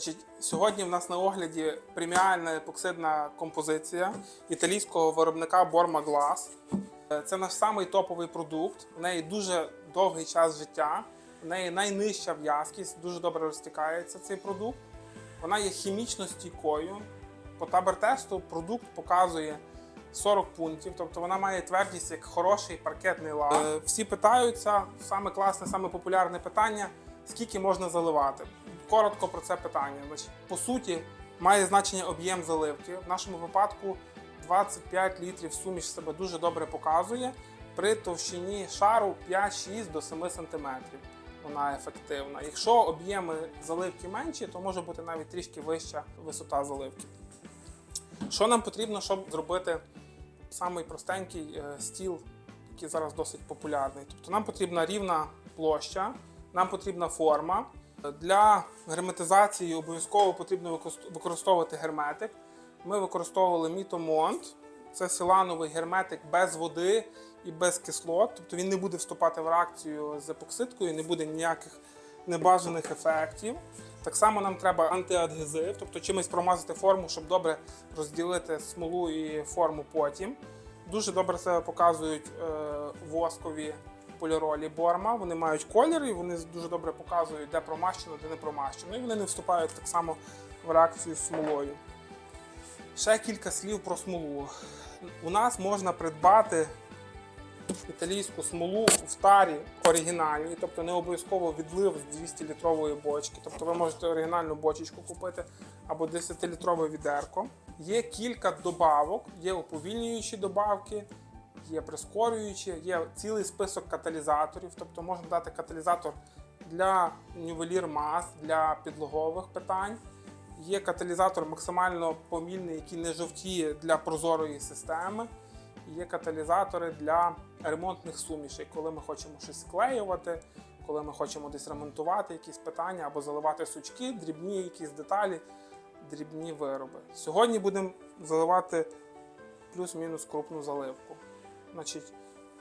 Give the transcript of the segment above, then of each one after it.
Значить, сьогодні в нас на огляді преміальна епоксидна композиція італійського виробника Borma Glass. Е, Це наш самий топовий продукт. В неї дуже довгий час життя, в неї найнижча в'язкість, дуже добре розтікається цей продукт. Вона є хімічно стійкою. По табер-тесту продукт показує 40 пунктів, тобто вона має твердість як хороший паркетний лак. Е, Всі питаються, саме класне, саме популярне питання: скільки можна заливати? Коротко про це питання. Значить, по суті, має значення об'єм заливки. В нашому випадку 25 літрів суміш себе дуже добре показує. При товщині шару 5-6 до 7 см. Вона ефективна. Якщо об'єми заливки менші, то може бути навіть трішки вища висота заливки. Що нам потрібно, щоб зробити самий простенький е, стіл, який зараз досить популярний? Тобто нам потрібна рівна площа, нам потрібна форма. Для герметизації обов'язково потрібно використовувати герметик. Ми використовували Мітомонт. Це силановий герметик без води і без кислот. Тобто він не буде вступати в реакцію з епоксидкою, не буде ніяких небажаних ефектів. Так само нам треба антиадгезив, тобто чимось промазати форму, щоб добре розділити смолу і форму потім. Дуже добре себе показують е, воскові поліролі борма. Вони мають колір і вони дуже добре показують, де промащено, де не промащено. І вони не вступають так само в реакцію з смолою. Ще кілька слів про смолу. У нас можна придбати італійську смолу в тарі оригінальній, тобто не обов'язково відлив з 200-літрової бочки. Тобто ви можете оригінальну бочечку купити або 10-літрове відерко. Є кілька добавок, є уповільнюючі добавки, є прискорюючі, є цілий список каталізаторів, тобто можна дати каталізатор для нівелір мас, для підлогових питань. Є каталізатор максимально помільний, який не жовтіє для прозорої системи. Є каталізатори для ремонтних сумішей, коли ми хочемо щось склеювати, коли ми хочемо десь ремонтувати якісь питання або заливати сучки, дрібні якісь деталі, дрібні вироби. Сьогодні будемо заливати плюс-мінус крупну заливку. Значить,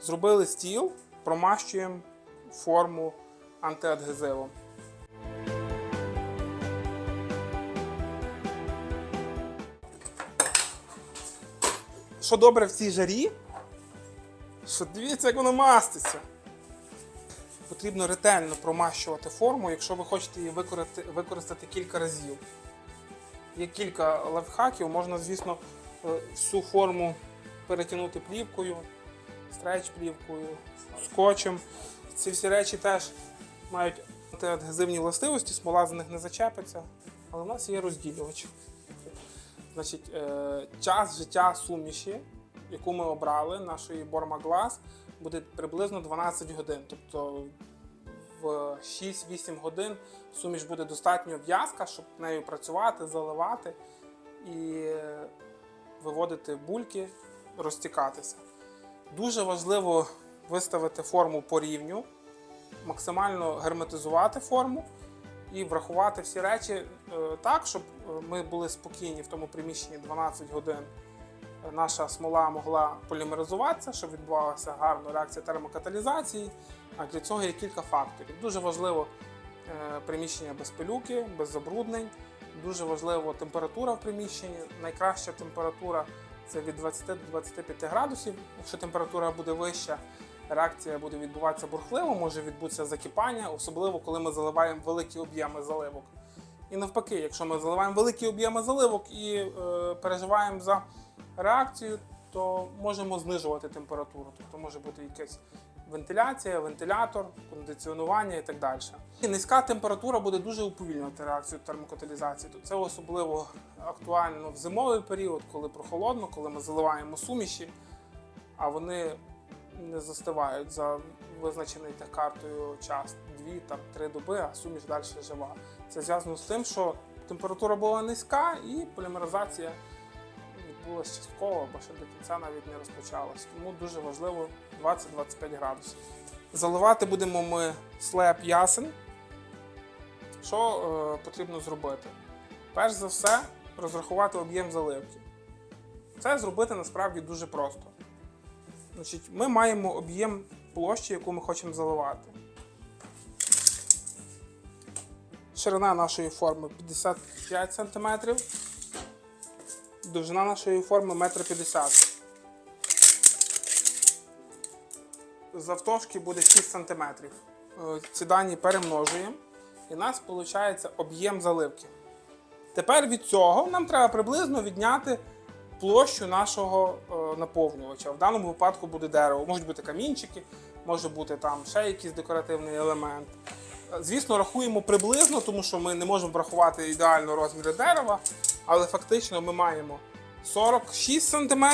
зробили стіл, промащуємо форму антиадгезивом. Що добре в цій жарі, що дивіться, як воно маститься. Потрібно ретельно промащувати форму, якщо ви хочете її використати, використати кілька разів. Є кілька лайфхаків, можна, звісно, е, всю форму перетягнути плівкою, стреч-плівкою, скотчем. Ці всі речі теж мають антиадгезивні властивості, смола з них не зачепиться, але в нас є розділювач. Значить, е, час життя суміші, яку ми обрали, нашої Borma Glass, буде приблизно 12 годин. Тобто в 6-8 годин суміш буде достатньо в'язка, щоб нею працювати, заливати і виводити бульки, розтікатися. Дуже важливо виставити форму по рівню, максимально герметизувати форму і врахувати всі речі е, так, щоб е, ми були спокійні в тому приміщенні 12 годин. Е, Наша смола могла полімеризуватися, щоб відбувалася гарна реакція термокаталізації. А для цього є кілька факторів. Дуже важливо приміщення без пилюки, без забруднень. Дуже важливо температура в приміщенні. Найкраща температура це від 20 до 25 градусів. Якщо температура буде вища, реакція буде відбуватися бурхливо, може відбутися закипання, особливо коли ми заливаємо великі об'єми заливок. І навпаки, якщо ми заливаємо великі об'єми заливок і е, переживаємо за реакцію, то можемо знижувати температуру. Тобто може бути якась вентиляція, вентилятор, кондиціонування і так далі. І низька температура буде дуже уповільнювати реакцію термокаталізації. То це особливо актуально в зимовий період, коли прохолодно, коли ми заливаємо суміші, а вони не застивають за визначений картою час дві там три доби, а суміш далі жива. Це зв'язано з тим, що температура була низька і полімеризація відбулася частково, або ще до кінця навіть не розпочалась. Тому дуже важливо 20-25 градусів. Заливати будемо ми слеп ясен. Що е, потрібно зробити? Перш за все, розрахувати об'єм заливки. Це зробити насправді дуже просто. Значить, ми маємо об'єм площі, яку ми хочемо заливати. Ширина нашої форми 55 см. Довжина нашої форми 1,50 м. Завтовшки буде 6 см. Ці дані перемножуємо. І у нас виходить об'єм заливки. Тепер від цього нам треба приблизно відняти площу нашого е, наповнювача. В даному випадку буде дерево. Можуть бути камінчики, може бути там ще якийсь декоративний елемент. Звісно, рахуємо приблизно, тому що ми не можемо врахувати ідеально розміри дерева, але фактично ми маємо 46 см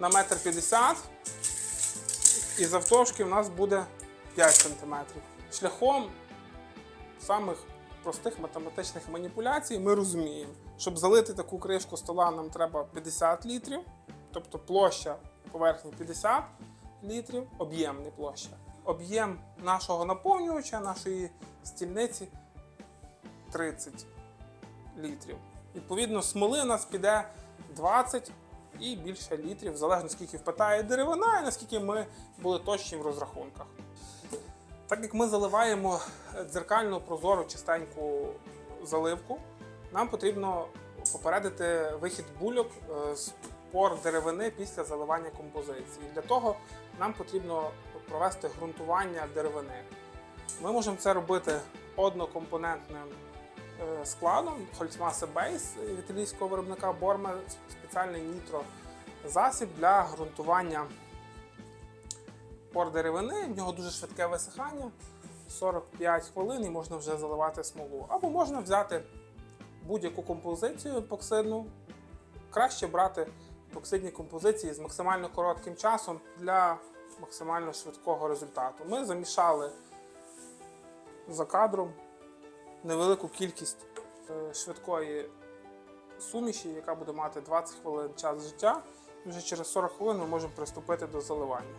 на 1,50 м. І завтовшки в нас буде 5 см. Шляхом самих простих математичних маніпуляцій ми розуміємо, щоб залити таку кришку стола, нам треба 50 літрів, тобто площа поверхні 50 літрів, об'єм не площа. Об'єм нашого наповнювача, нашої стільниці 30 літрів. Відповідно, смоли у нас піде 20 і більше літрів, залежно скільки впитає деревина і наскільки ми були точні в розрахунках. Так як ми заливаємо дзеркальну прозору чистеньку заливку, нам потрібно попередити вихід бульок е, з пор деревини після заливання композиції. Для того нам потрібно провести ґрунтування деревини. Ми можемо це робити однокомпонентним е, складом Holzmasse Base від італійського виробника Борме, спеціальний нітро-засіб для ґрунтування пор деревини, в нього дуже швидке висихання, 45 хвилин і можна вже заливати смолу. Або можна взяти будь-яку композицію епоксидну. Краще брати епоксидні композиції з максимально коротким часом для максимально швидкого результату. Ми замішали за кадром невелику кількість е, швидкої суміші, яка буде мати 20 хвилин час життя. І вже через 40 хвилин ми можемо приступити до заливання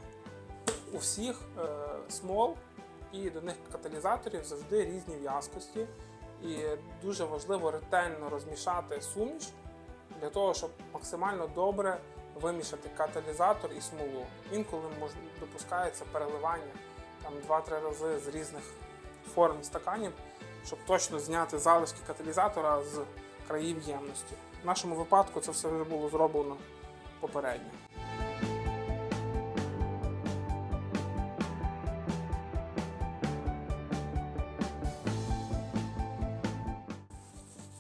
у всіх е, смол і до них каталізаторів завжди різні в'язкості. І дуже важливо ретельно розмішати суміш для того, щоб максимально добре вимішати каталізатор і смолу. Інколи допускається переливання там 2-3 рази з різних форм стаканів, щоб точно зняти залишки каталізатора з країв ємності. В нашому випадку це все вже було зроблено попередньо.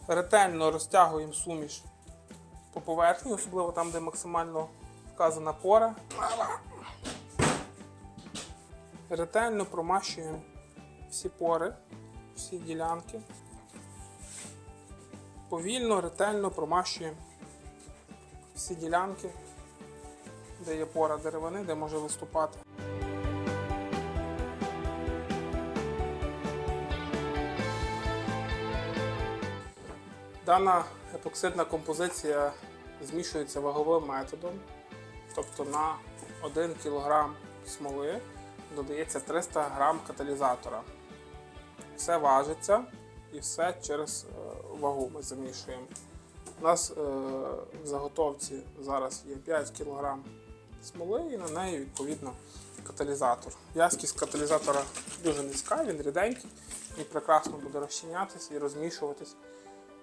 ретельно розтягуємо суміш по поверхні, особливо там, де максимально вказана пора. Ретельно промащуємо всі пори, всі ділянки. Повільно, ретельно промащуємо всі ділянки, де є пора деревини, де може виступати. Дана епоксидна композиція змішується ваговим методом, тобто на 1 кг смоли додається 300 г каталізатора. Все важиться і все через е, вагу ми замішуємо. У нас е, в заготовці зараз є 5 кг смоли і на неї відповідно каталізатор. В'язкість каталізатора дуже низька, він ріденький, він прекрасно буде розчинятися і розмішуватись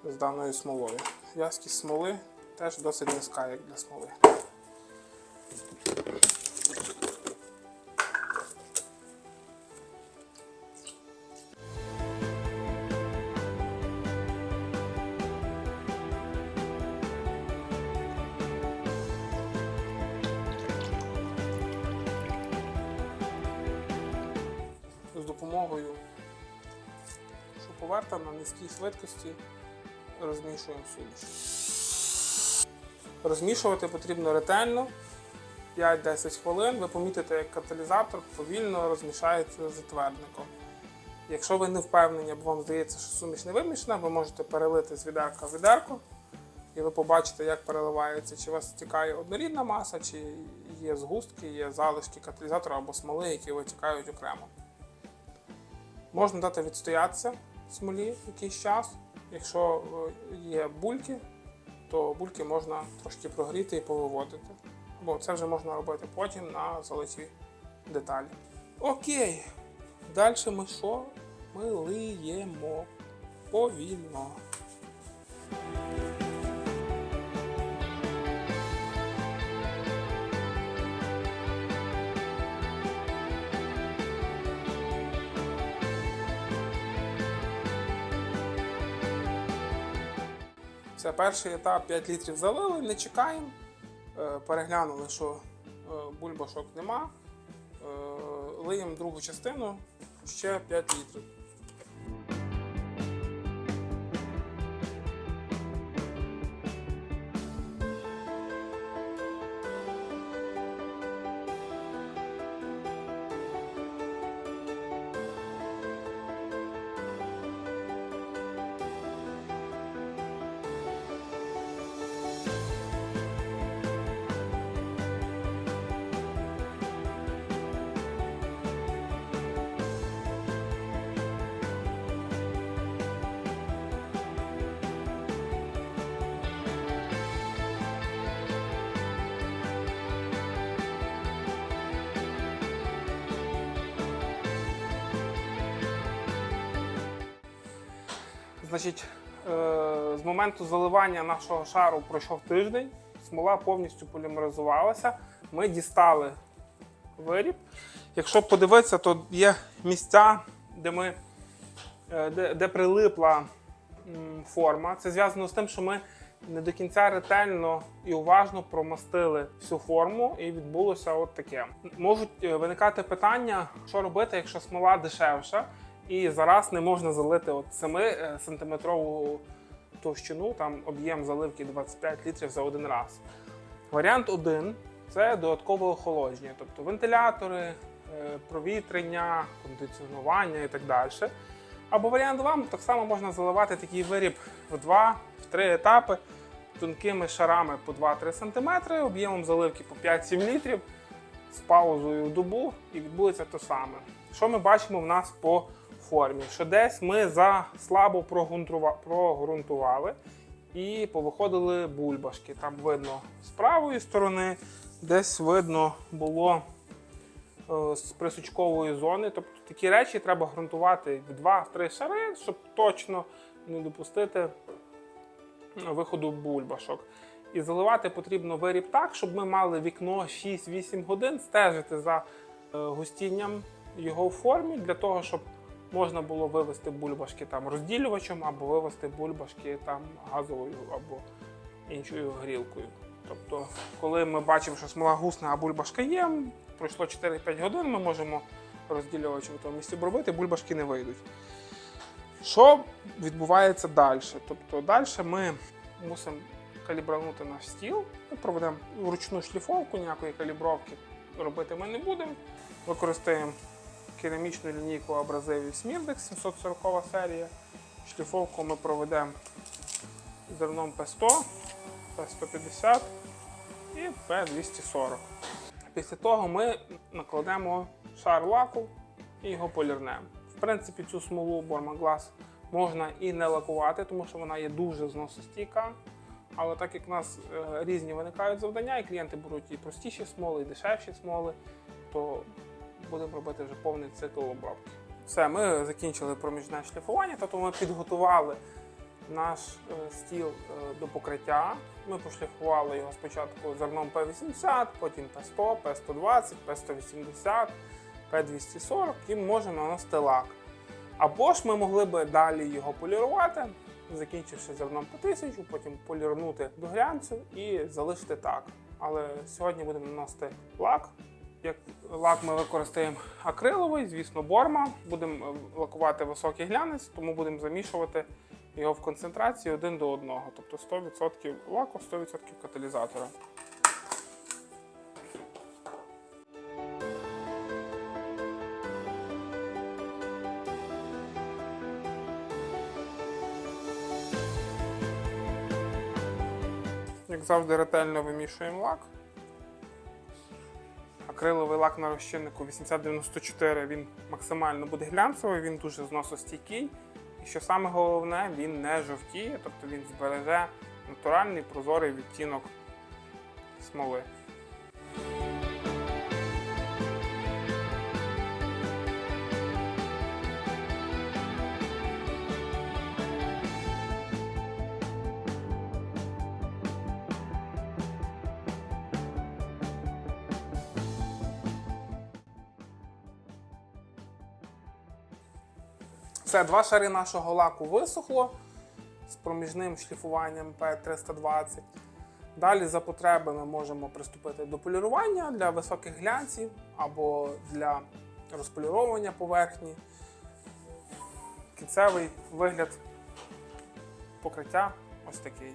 з даною смолою. В'язкість смоли теж досить низька, як для смоли. З допомогою шуповерта на низькій швидкості розмішуємо суміш. Розмішувати потрібно ретельно 5-10 хвилин. Ви помітите, як каталізатор повільно розмішається з затвердником. Якщо ви не впевнені, або вам здається, що суміш не вимішана, ви можете перелити з відерка в відерко, і ви побачите, як переливається, чи у вас стікає однорідна маса, чи є згустки, є залишки каталізатора або смоли, які витікають окремо. Можна дати відстоятися смолі якийсь час. Якщо е, є бульки, то бульки можна трошки прогріти і повиводити. Бо це вже можна робити потім на золоті деталі. Окей. Далі ми що? ми лиємо повільно. Це перший етап 5 літрів залили, не чекаємо. Е, Переглянули, що е, бульбашок нема. Е, Лиємо другу частину ще 5 літрів. Значить, е, з моменту заливання нашого шару пройшов тиждень, смола повністю полімеризувалася. Ми дістали виріб. Якщо подивитися, то є місця, де ми е, де, де прилипла форма. Це зв'язано з тим, що ми не до кінця ретельно і уважно промастили всю форму, і відбулося от таке. Можуть е, виникати питання, що робити, якщо смола дешевша, і зараз не можна залити от 7 е, товщину, там об'єм заливки 25 літрів за один раз. Варіант один це додаткове охолодження, тобто вентилятори, е, провітрення, кондиціонування і так далі. Або варіант 2, так само можна заливати такий виріб в 2 в 3 етапи тонкими шарами по 2-3 см, об'ємом заливки по 5-7 літрів з паузою в добу і відбудеться те саме. Що ми бачимо в нас по формі? Що десь ми за слабо прогрунтували і повиходили бульбашки. Там видно з правої сторони, десь видно було е, з присучкової зони. Тобто такі речі треба ґрунтувати в 2-3 шари, щоб точно не допустити виходу бульбашок. І заливати потрібно виріб так, щоб ми мали вікно 6-8 годин стежити за е, густінням його в формі, для того, щоб можна було вивести бульбашки там розділювачем або вивести бульбашки там газовою або іншою грілкою. Тобто, коли ми бачимо, що смола гусна, а бульбашка є, пройшло 4-5 годин, ми можемо розділювач в тому місці обробити, бульбашки не вийдуть. Що відбувається далі? Тобто далі ми мусимо калібранути наш стіл, ми проведемо вручну шліфовку, ніякої калібровки робити ми не будемо. Використаємо керамічну лінійку абразивів Smirdex 740 серія. Шліфовку ми проведемо зерном P100, P150 і P240. Після того ми накладемо шар лаку і його полірнемо. В принципі, цю смолу Glass можна і не лакувати, тому що вона є дуже зносостійка. Але так як у нас е, різні виникають завдання, і клієнти беруть і простіші смоли, і дешевші смоли, то будемо робити вже повний цикл обробки. Все, ми закінчили проміжне шліфування, тобто ми підготували наш е, стіл е, до покриття. Ми пошліфували його спочатку зерном P80, потім P100, P120, P180, P240 і можемо наносити лак. Або ж ми могли би далі його полірувати, закінчивши зерном по 1000, потім полірнути до глянцю і залишити так. Але сьогодні будемо наносити лак. Як лак ми використаємо акриловий, звісно, борма. Будемо е, лакувати високий глянець, тому будемо замішувати його в концентрації один до одного. Тобто 100% лаку, 100% каталізатора. Як завжди, ретельно вимішуємо лак. Акриловий лак на розчиннику 8094 він максимально буде глянцевий, він дуже зносостійкий. І що саме головне, він не жовтіє, тобто він збереже натуральний прозорий відтінок смоли. Все, два шари нашого лаку висохло з проміжним шліфуванням P320. Далі за потреби ми можемо приступити до полірування для високих глянців або для розполіровування поверхні. Кінцевий вигляд покриття ось такий.